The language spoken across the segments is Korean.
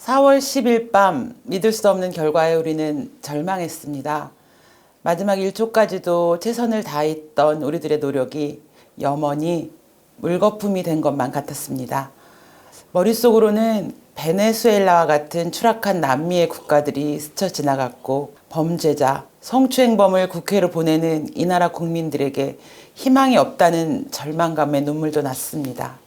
4월 10일 밤 믿을 수 없는 결과에 우리는 절망했습니다. 마지막 1초까지도 최선을 다했던 우리들의 노력이 염원이 물거품이 된 것만 같았습니다. 머릿속으로는 베네수엘라와 같은 추락한 남미의 국가들이 스쳐 지나갔고 범죄자, 성추행범을 국회로 보내는 이 나라 국민들에게 희망이 없다는 절망감에 눈물도 났습니다.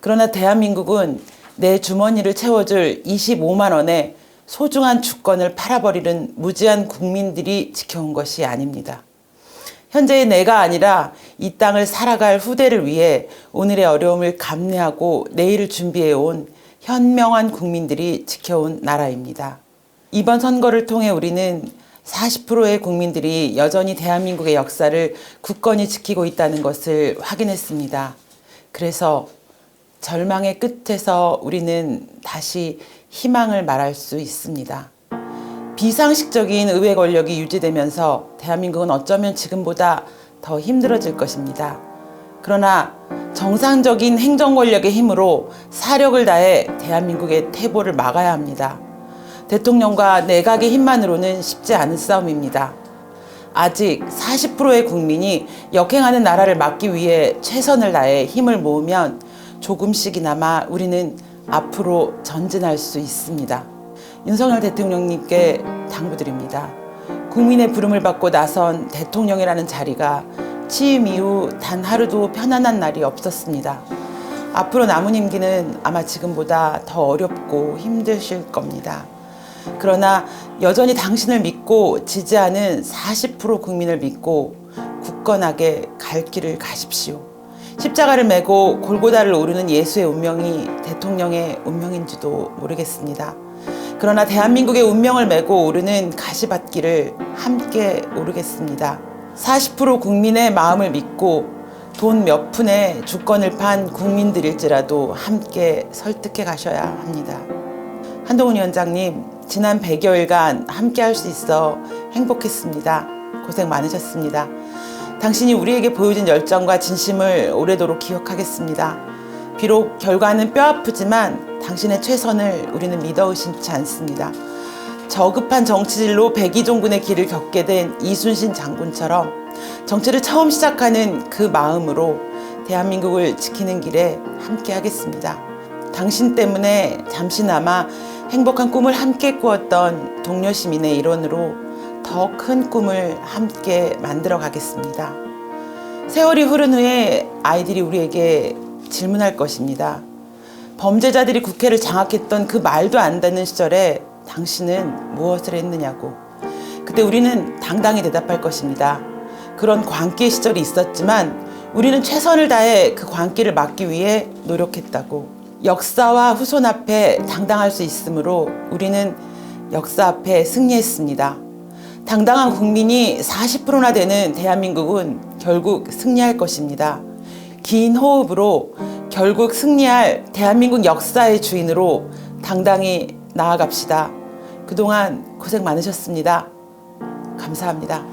그러나 대한민국은 내 주머니를 채워줄 25만 원의 소중한 주권을 팔아버리는 무지한 국민들이 지켜온 것이 아닙니다. 현재의 내가 아니라 이 땅을 살아갈 후대를 위해 오늘의 어려움을 감내하고 내일을 준비해 온 현명한 국민들이 지켜온 나라입니다. 이번 선거를 통해 우리는 40%의 국민들이 여전히 대한민국의 역사를 굳건히 지키고 있다는 것을 확인했습니다. 그래서 절망의 끝에서 우리는 다시 희망을 말할 수 있습니다. 비상식적인 의회 권력이 유지되면서 대한민국은 어쩌면 지금보다 더 힘들어질 것입니다. 그러나 정상적인 행정 권력의 힘으로 사력을 다해 대한민국의 퇴보를 막아야 합니다. 대통령과 내각의 힘만으로는 쉽지 않은 싸움입니다. 아직 40%의 국민이 역행하는 나라를 막기 위해 최선을 다해 힘을 모으면 조금씩이나마 우리는 앞으로 전진할 수 있습니다. 윤석열 대통령님께 당부드립니다. 국민의 부름을 받고 나선 대통령이라는 자리가 취임 이후 단 하루도 편안한 날이 없었습니다. 앞으로 남은 임기는 아마 지금보다 더 어렵고 힘드실 겁니다. 그러나 여전히 당신을 믿고 지지하는 40% 국민을 믿고 굳건하게 갈 길을 가십시오. 십자가를 메고 골고다를 오르는 예수의 운명이 대통령의 운명인지도 모르겠습니다. 그러나 대한민국의 운명을 메고 오르는 가시밭길을 함께 오르겠습니다. 40% 국민의 마음을 믿고 돈 몇 푼에 주권을 판 국민들일지라도 함께 설득해 가셔야 합니다. 한동훈 위원장님, 지난 100여일간 함께 할 수 있어 행복했습니다. 고생 많으셨습니다. 당신이 우리에게 보여준 열정과 진심을 오래도록 기억하겠습니다. 비록 결과는 뼈 아프지만 당신의 최선을 우리는 믿어 의심치 않습니다. 저급한 정치질로 백이종군의 길을 겪게 된 이순신 장군처럼 정치를 처음 시작하는 그 마음으로 대한민국을 지키는 길에 함께 하겠습니다. 당신 때문에 잠시나마 행복한 꿈을 함께 꾸었던 동료 시민의 일원으로 더 큰 꿈을 함께 만들어 가겠습니다. 세월이 흐른 후에 아이들이 우리에게 질문할 것입니다. 범죄자들이 국회를 장악했던 그 말도 안 되는 시절에 당신은 무엇을 했느냐고. 그때 우리는 당당히 대답할 것입니다. 그런 광기의 시절이 있었지만 우리는 최선을 다해 그 광기를 막기 위해 노력했다고. 역사와 후손 앞에 당당할 수 있으므로 우리는 역사 앞에 승리했습니다. 당당한 국민이 40%나 되는 대한민국은 결국 승리할 것입니다. 긴 호흡으로 결국 승리할 대한민국 역사의 주인으로 당당히 나아갑시다. 그동안 고생 많으셨습니다. 감사합니다.